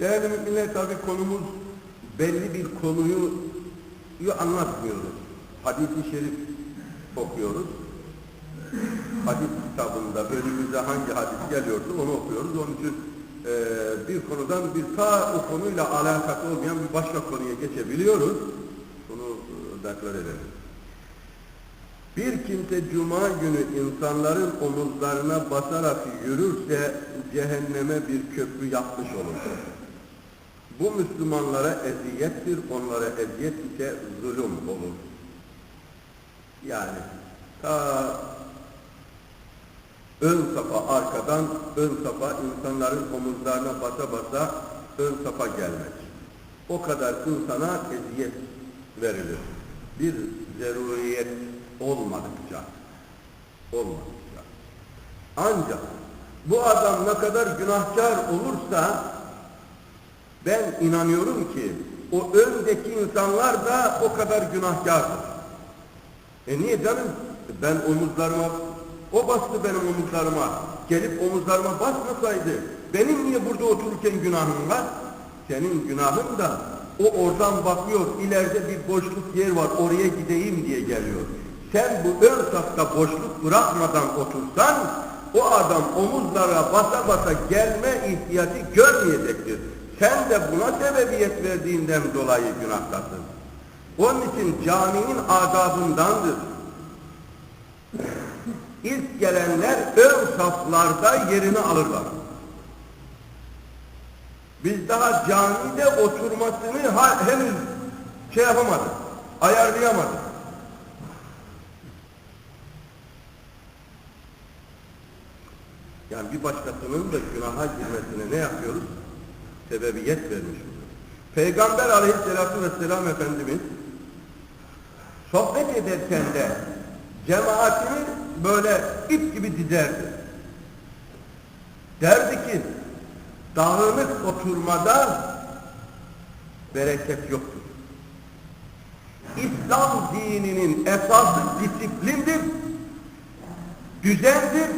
Değerli müminler tabi konumuz belli bir konuyu anlatmıyoruz. Hadis-i şerif okuyoruz. Hadis kitabında önümüze hangi hadis geliyorsa onu okuyoruz. Onun için e, bir konudan bir ta o konuyla alakası olmayan bir başka konuya geçebiliyoruz. Bunu e, deklar edelim. Bir kimse cuma günü insanların omuzlarına basarak yürürse cehenneme bir köprü yapmış olur. Bu Müslümanlara eziyettir, onlara eziyet ise zulüm olur. Yani ta ön safa arkadan, ön safa insanların omuzlarına basa basa ön safa gelmek. O kadar insana eziyet verilir. Bir zeruriyet olmadıkça, olmadıkça. Ancak bu adam ne kadar günahkar olursa ben inanıyorum ki o öndeki insanlar da o kadar günahkardır. E niye canım? Ben omuzlarıma, o bastı benim omuzlarıma. Gelip omuzlarıma basmasaydı benim niye burada otururken günahım var? Senin günahın da o oradan bakıyor, ileride bir boşluk yer var, oraya gideyim diye geliyor. Sen bu ön safta boşluk bırakmadan otursan, o adam omuzlara basa basa gelme ihtiyacı görmeyecektir. Sen de buna sebebiyet verdiğinden dolayı günahtasın. Onun için caminin adabındandır. İlk gelenler ön saflarda yerini alırlar. Biz daha camide oturmasını henüz şey yapamadık, ayarlayamadık. Yani bir başkasının da günaha girmesine ne yapıyoruz? Sebebiyet vermiş oluyoruz. Peygamber aleyhissalatü vesselam Efendimiz sohbet ederken de cemaatini böyle ip gibi dizerdi. Derdi ki dağınık oturmada bereket yoktur. İslam dininin esası disiplindir, düzendir,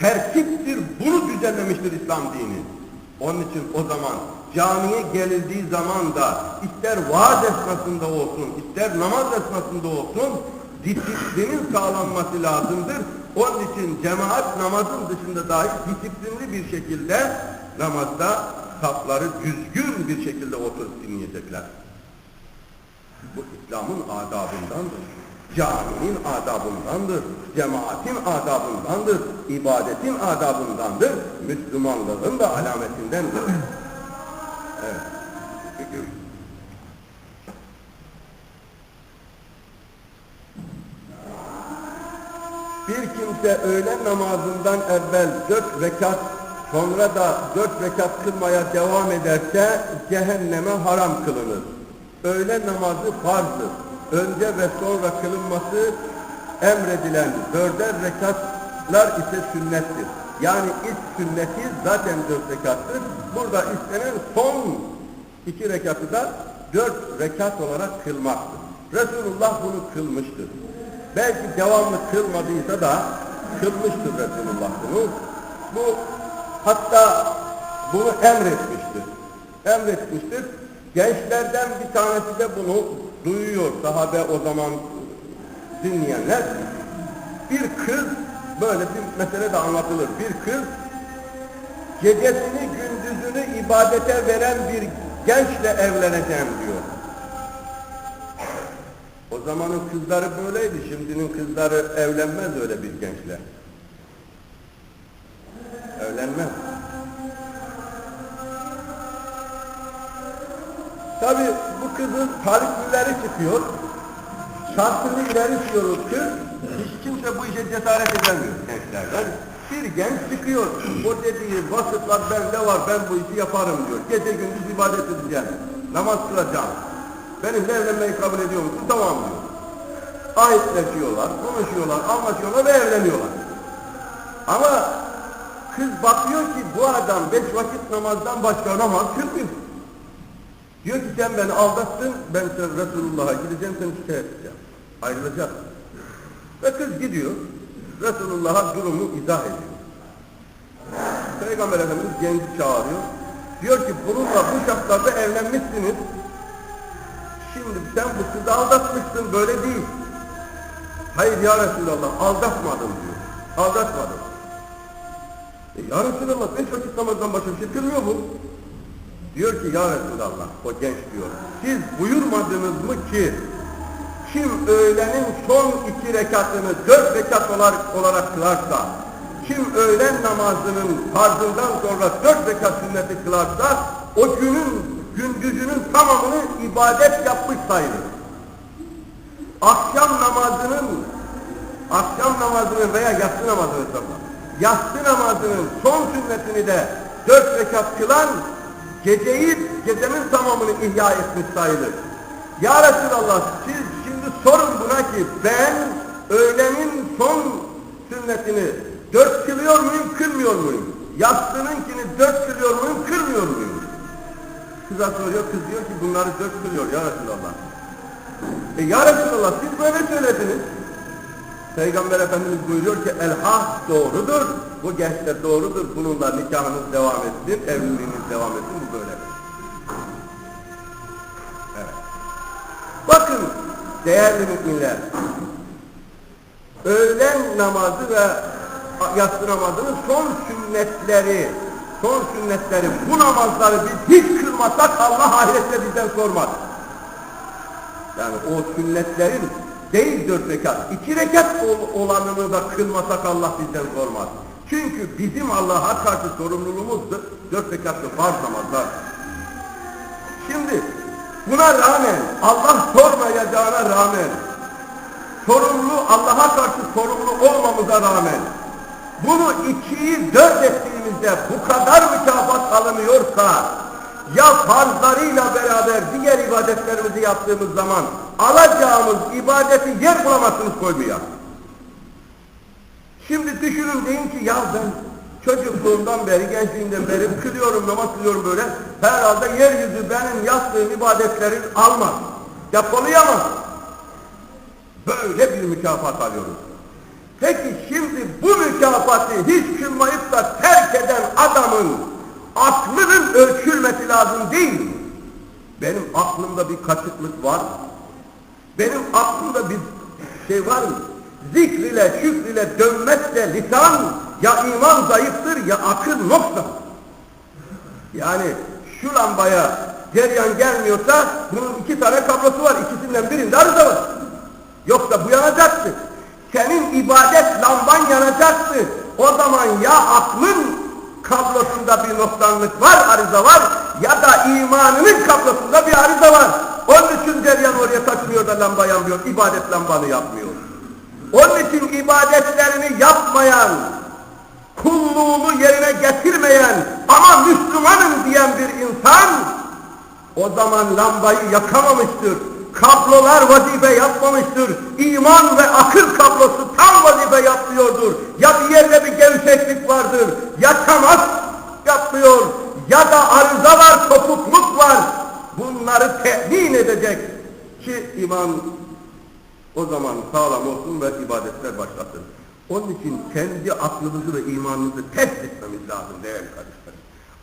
tertiptir. Bunu düzenlemiştir İslam dini. Onun için o zaman camiye gelildiği zaman da ister vaaz esnasında olsun, ister namaz esnasında olsun disiplinin sağlanması lazımdır. Onun için cemaat namazın dışında dahi disiplinli bir şekilde namazda safları düzgün bir şekilde oturup dinleyecekler. Bu İslam'ın adabındandır. Caminin adabındandır. Cemaatin adabındandır. ibadetin adabındandır. Müslümanlığın da alametindendir. Evet. Bir kimse öğle namazından evvel dört rekat sonra da dört rekat kılmaya devam ederse cehenneme haram kılınır. Öğle namazı farzdır. Önce ve sonra kılınması emredilen dörder rekatlar ise sünnettir. Yani ilk sünneti zaten dört rekattır. Burada istenen son iki rekatı da dört rekat olarak kılmaktır. Resulullah bunu kılmıştır. Belki devamlı kılmadıysa da kılmıştır Resulullah bunu. Bu hatta bunu emretmiştir. Emretmiştir. Gençlerden bir tanesi de bunu duyuyor. Sahabe o zaman dinleyenler. Bir kız böyle bir mesele de anlatılır. Bir kız gecesini gündüzünü ibadete veren bir gençle evleneceğim diyor. O zamanın kızları böyleydi. Şimdinin kızları evlenmez öyle bir gençle. Tabi bu kızın taliplileri çıkıyor. Şartını ileri sürüyor kız. Hiç kimse bu işe cesaret edemiyor gençlerden. Bir genç çıkıyor. O dediği vasıflar bende var. Ben bu işi yaparım diyor. Gece gündüz ibadet edeceğim. Namaz kılacağım. Benimle evlenmeyi kabul ediyor musun? Tamam diyor. Ahitleşiyorlar, konuşuyorlar, anlaşıyorlar ve evleniyorlar. Ama kız bakıyor ki bu adam beş vakit namazdan başka namaz kılmıyor. Diyor ki sen beni aldattın, ben sen Resulullah'a gideceğim, seni şikayet edeceğim. Ayrılacak. Ve kız gidiyor, Resulullah'a durumu izah ediyor. Peygamber Efendimiz genci çağırıyor. Diyor ki bununla bu şartlarda evlenmişsiniz. Şimdi sen bu kızı aldatmışsın böyle değil. Hayır ya Resulallah aldatmadım diyor. Aldatmadım. E ya Resulallah beş vakit namazdan başka bir şey mu? Diyor ki ya Resulallah o genç diyor. Siz buyurmadınız mı ki kim öğlenin son iki rekatını dört rekat olarak, olarak kılarsa kim öğlen namazının farzından sonra dört rekat sünneti kılarsa o günün gündüzünün tamamını ibadet yapmış sayılır. Akşam namazının akşam namazının veya yatsı namazının sonra yatsı namazının son sünnetini de dört rekat kılan geceyi, gecenin tamamını ihya etmiş sayılır. Ya Resulallah siz şimdi sorun buna ki ben öğlenin son sünnetini dört kılıyor muyum, kılmıyor muyum? Yatsınınkini dört kılıyor muyum, kılmıyor muyum? Kıza soruyor, kız diyor ki bunları dört kılıyor ya Resulallah. E ya Resulallah siz böyle söylediniz. Peygamber Efendimiz buyuruyor ki el hak doğrudur. Bu gençler doğrudur. Bununla nikahınız devam etsin, evliliğiniz devam etsin. Bu böyle. Evet. Bakın değerli müminler. Öğlen namazı ve yatsı namazının son sünnetleri son sünnetleri bu namazları biz hiç kılmasak Allah ahirette bizden sormaz. Yani o sünnetlerin değil dört rekat, iki rekat ol- olanını da kılmasak Allah bizden sormaz. Çünkü bizim Allah'a karşı sorumluluğumuz da dört rekatlı farz namazlar. Şimdi buna rağmen Allah sormayacağına rağmen sorumlu Allah'a karşı sorumlu olmamıza rağmen bunu ikiyi dört ettiğimizde bu kadar mükafat alınıyorsa ya farzlarıyla beraber diğer ibadetlerimizi yaptığımız zaman alacağımız ibadeti yer bulamazsınız koymaya. Şimdi düşünün deyin ki ya ben çocukluğumdan beri, gençliğimden beri kılıyorum, namaz kılıyorum böyle. Herhalde yeryüzü benim yaptığım ibadetlerin almaz. Depolayamaz. Böyle bir mükafat alıyoruz. Peki şimdi bu mükafatı hiç kılmayıp da terk eden adamın aklının ölçülmesi lazım değil mi? Benim aklımda bir kaçıklık var mı? Benim aklımda bir şey var mı? Zikr ile şükr ile dönmezse lisan ya iman zayıftır ya akıl nokta. Yani şu lambaya ceryan gelmiyorsa bunun iki tane kablosu var. İkisinden birinde arıza var. Yoksa bu yanacaktı. Senin ibadet lamban yanacaktı. O zaman ya aklın kablosunda bir noksanlık var, arıza var ya da imanının kablosunda bir arıza var. Onun için ceryan oraya taşmıyor da lamba yanmıyor. İbadet lambanı yapmıyor. Onun için ibadetlerini yapmayan, kulluğunu yerine getirmeyen ama Müslümanım diyen bir insan o zaman lambayı yakamamıştır. Kablolar vazife yapmamıştır. İman ve akıl kablosu tam vazife yapmıyordur. Ya bir yerde bir gevşeklik vardır, ya temas yapmıyor, ya da arıza var, kopukluk var. Bunları temin edecek ki iman o zaman sağlam olsun ve ibadetler başlasın. Onun için kendi aklımızı ve imanımızı test etmemiz lazım değerli kardeşlerim.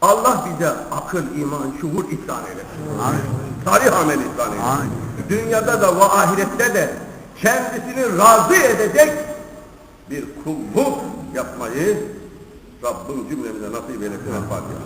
Allah bize akıl, iman, şuur ihsan eylesin. Amin. Salih amel ihsan eylesin. Amin. Dünyada da ve ahirette de kendisini razı edecek bir kulluk yapmayı Rabbim cümlemize nasip eylesin. Fatiha.